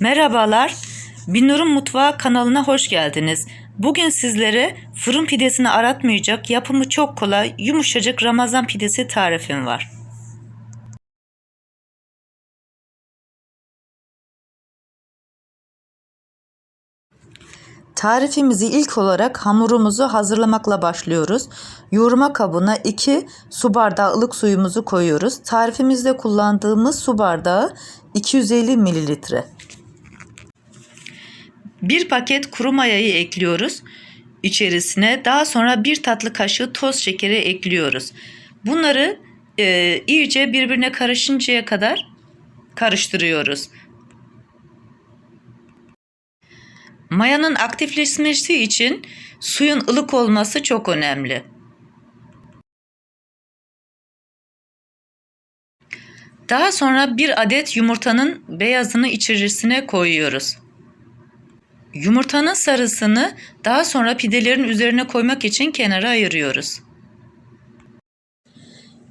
Merhabalar, Binur'un Mutfağı kanalına hoş geldiniz. Bugün sizlere fırın pidesini aratmayacak, yapımı çok kolay, yumuşacık Ramazan pidesi tarifim var. Tarifimizi ilk olarak hamurumuzu hazırlamakla başlıyoruz. Yoğurma kabına 2 su bardağı ılık suyumuzu koyuyoruz. Tarifimizde kullandığımız su bardağı 250 mililitre. Bir paket kuru mayayı ekliyoruz içerisine. Daha sonra bir tatlı kaşığı toz şekeri ekliyoruz. Bunları e, iyice birbirine karışıncaya kadar karıştırıyoruz. Mayanın aktifleşmesi için suyun ılık olması çok önemli. Daha sonra bir adet yumurtanın beyazını içerisine koyuyoruz. Yumurtanın sarısını daha sonra pidelerin üzerine koymak için kenara ayırıyoruz.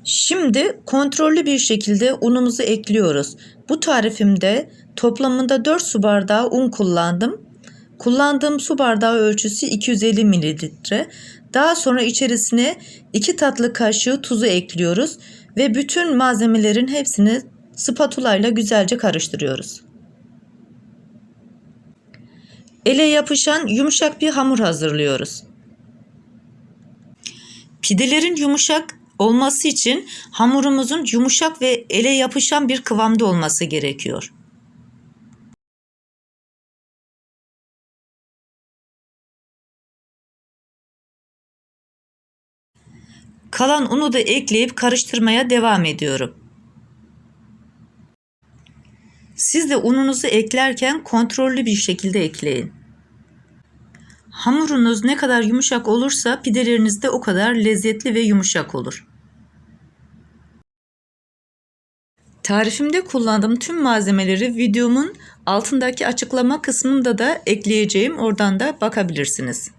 Şimdi kontrollü bir şekilde unumuzu ekliyoruz. Bu tarifimde toplamında 4 su bardağı un kullandım. Kullandığım su bardağı ölçüsü 250 mililitre. Daha sonra içerisine 2 tatlı kaşığı tuzu ekliyoruz ve bütün malzemelerin hepsini spatula ile güzelce karıştırıyoruz. Ele yapışan yumuşak bir hamur hazırlıyoruz. Pidelerin yumuşak olması için hamurumuzun yumuşak ve ele yapışan bir kıvamda olması gerekiyor. Kalan unu da ekleyip karıştırmaya devam ediyorum. Siz de ununuzu eklerken kontrollü bir şekilde ekleyin. Hamurunuz ne kadar yumuşak olursa pideleriniz de o kadar lezzetli ve yumuşak olur. Tarifimde kullandığım tüm malzemeleri videomun altındaki açıklama kısmında da ekleyeceğim. Oradan da bakabilirsiniz.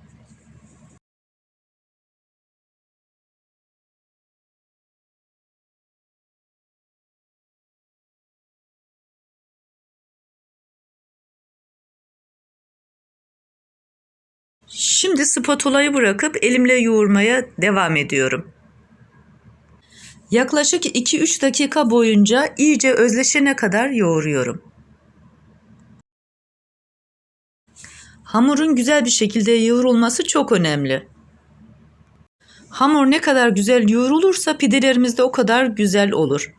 Şimdi spatulayı bırakıp elimle yoğurmaya devam ediyorum. Yaklaşık 2-3 dakika boyunca iyice özleşene kadar yoğuruyorum. Hamurun güzel bir şekilde yoğrulması çok önemli. Hamur ne kadar güzel yoğrulursa pidelerimiz de o kadar güzel olur.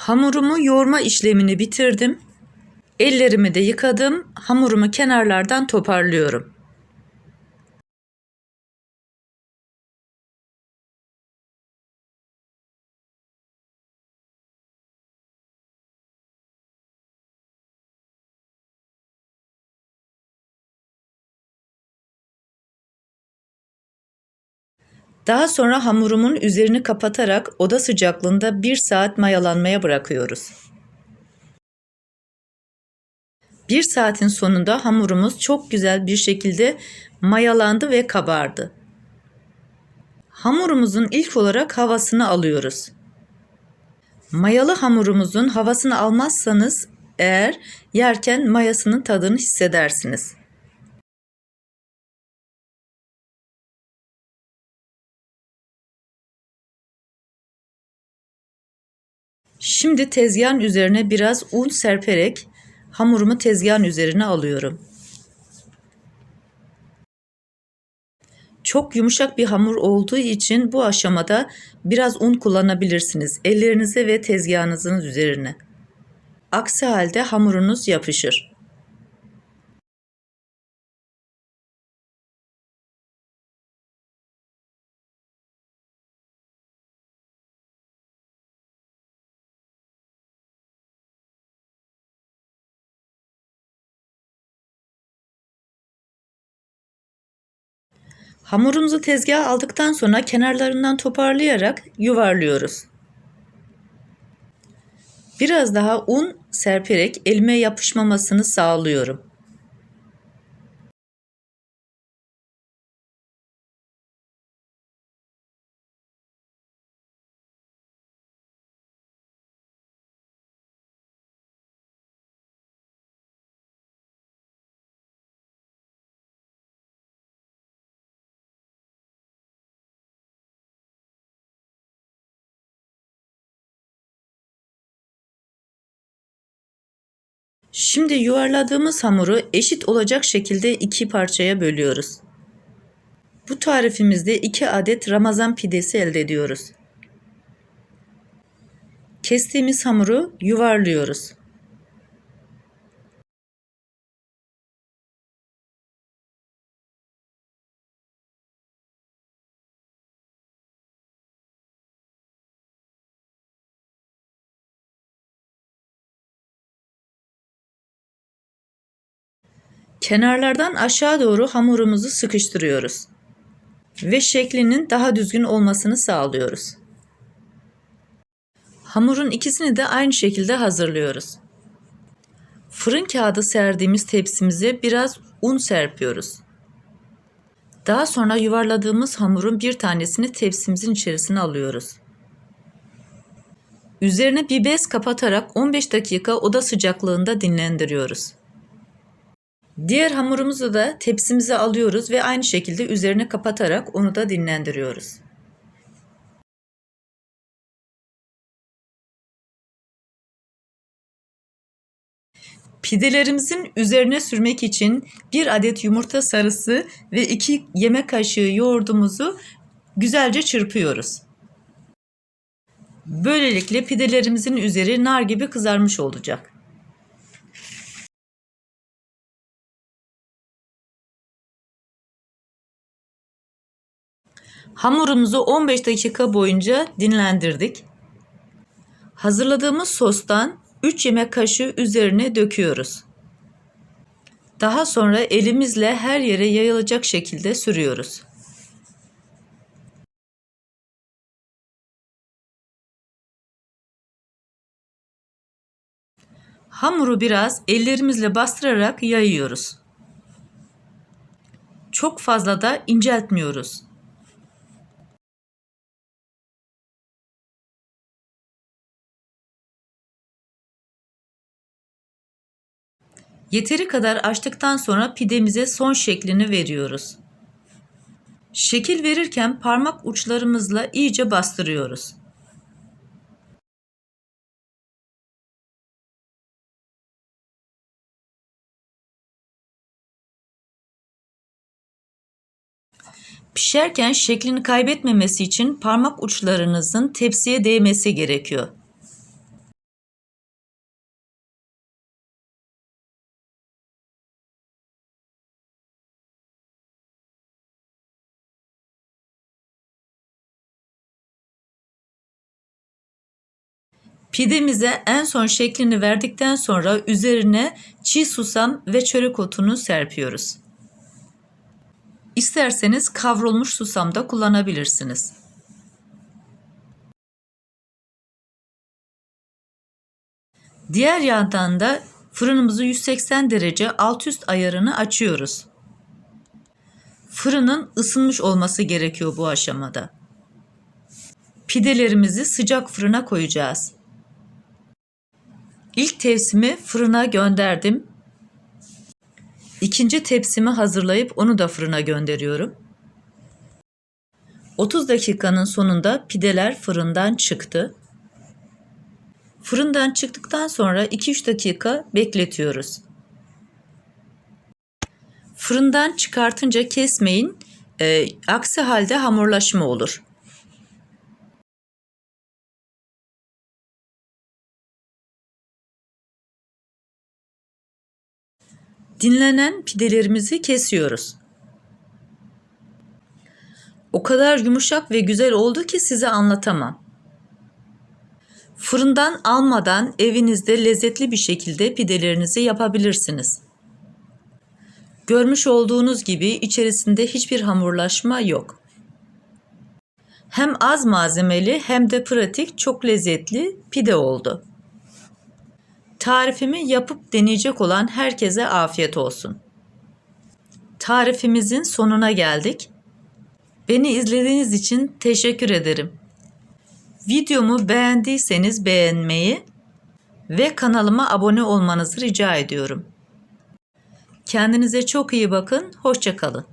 Hamurumu yoğurma işlemini bitirdim. Ellerimi de yıkadım. Hamurumu kenarlardan toparlıyorum. Daha sonra hamurumun üzerini kapatarak oda sıcaklığında 1 saat mayalanmaya bırakıyoruz. 1 saatin sonunda hamurumuz çok güzel bir şekilde mayalandı ve kabardı. Hamurumuzun ilk olarak havasını alıyoruz. Mayalı hamurumuzun havasını almazsanız eğer yerken mayasının tadını hissedersiniz. Şimdi tezgahın üzerine biraz un serperek hamurumu tezgahın üzerine alıyorum. Çok yumuşak bir hamur olduğu için bu aşamada biraz un kullanabilirsiniz ellerinize ve tezgahınızın üzerine. Aksi halde hamurunuz yapışır. Hamurumuzu tezgaha aldıktan sonra kenarlarından toparlayarak yuvarlıyoruz. Biraz daha un serperek elime yapışmamasını sağlıyorum. Şimdi yuvarladığımız hamuru eşit olacak şekilde iki parçaya bölüyoruz. Bu tarifimizde 2 adet Ramazan pidesi elde ediyoruz. Kestiğimiz hamuru yuvarlıyoruz. Kenarlardan aşağı doğru hamurumuzu sıkıştırıyoruz ve şeklinin daha düzgün olmasını sağlıyoruz. Hamurun ikisini de aynı şekilde hazırlıyoruz. Fırın kağıdı serdiğimiz tepsimize biraz un serpiyoruz. Daha sonra yuvarladığımız hamurun bir tanesini tepsimizin içerisine alıyoruz. Üzerine bir bez kapatarak 15 dakika oda sıcaklığında dinlendiriyoruz. Diğer hamurumuzu da tepsimize alıyoruz ve aynı şekilde üzerine kapatarak onu da dinlendiriyoruz. Pidelerimizin üzerine sürmek için bir adet yumurta sarısı ve iki yemek kaşığı yoğurdumuzu güzelce çırpıyoruz. Böylelikle pidelerimizin üzeri nar gibi kızarmış olacak. Hamurumuzu 15 dakika boyunca dinlendirdik. Hazırladığımız sostan 3 yemek kaşığı üzerine döküyoruz. Daha sonra elimizle her yere yayılacak şekilde sürüyoruz. Hamuru biraz ellerimizle bastırarak yayıyoruz. Çok fazla da inceltmiyoruz. Yeteri kadar açtıktan sonra pidemize son şeklini veriyoruz. Şekil verirken parmak uçlarımızla iyice bastırıyoruz. Pişerken şeklini kaybetmemesi için parmak uçlarınızın tepsiye değmesi gerekiyor. Pidemize en son şeklini verdikten sonra üzerine çiğ susam ve çörek otunu serpiyoruz. İsterseniz kavrulmuş susam da kullanabilirsiniz. Diğer yandan da fırınımızı 180 derece alt üst ayarını açıyoruz. Fırının ısınmış olması gerekiyor bu aşamada. Pidelerimizi sıcak fırına koyacağız. İlk tepsimi fırına gönderdim. İkinci tepsimi hazırlayıp onu da fırına gönderiyorum. 30 dakikanın sonunda pideler fırından çıktı. Fırından çıktıktan sonra 2-3 dakika bekletiyoruz. Fırından çıkartınca kesmeyin. E, aksi halde hamurlaşma olur. Dinlenen pidelerimizi kesiyoruz. O kadar yumuşak ve güzel oldu ki size anlatamam. Fırından almadan evinizde lezzetli bir şekilde pidelerinizi yapabilirsiniz. Görmüş olduğunuz gibi içerisinde hiçbir hamurlaşma yok. Hem az malzemeli hem de pratik çok lezzetli pide oldu. Tarifimi yapıp deneyecek olan herkese afiyet olsun. Tarifimizin sonuna geldik. Beni izlediğiniz için teşekkür ederim. Videomu beğendiyseniz beğenmeyi ve kanalıma abone olmanızı rica ediyorum. Kendinize çok iyi bakın. Hoşçakalın.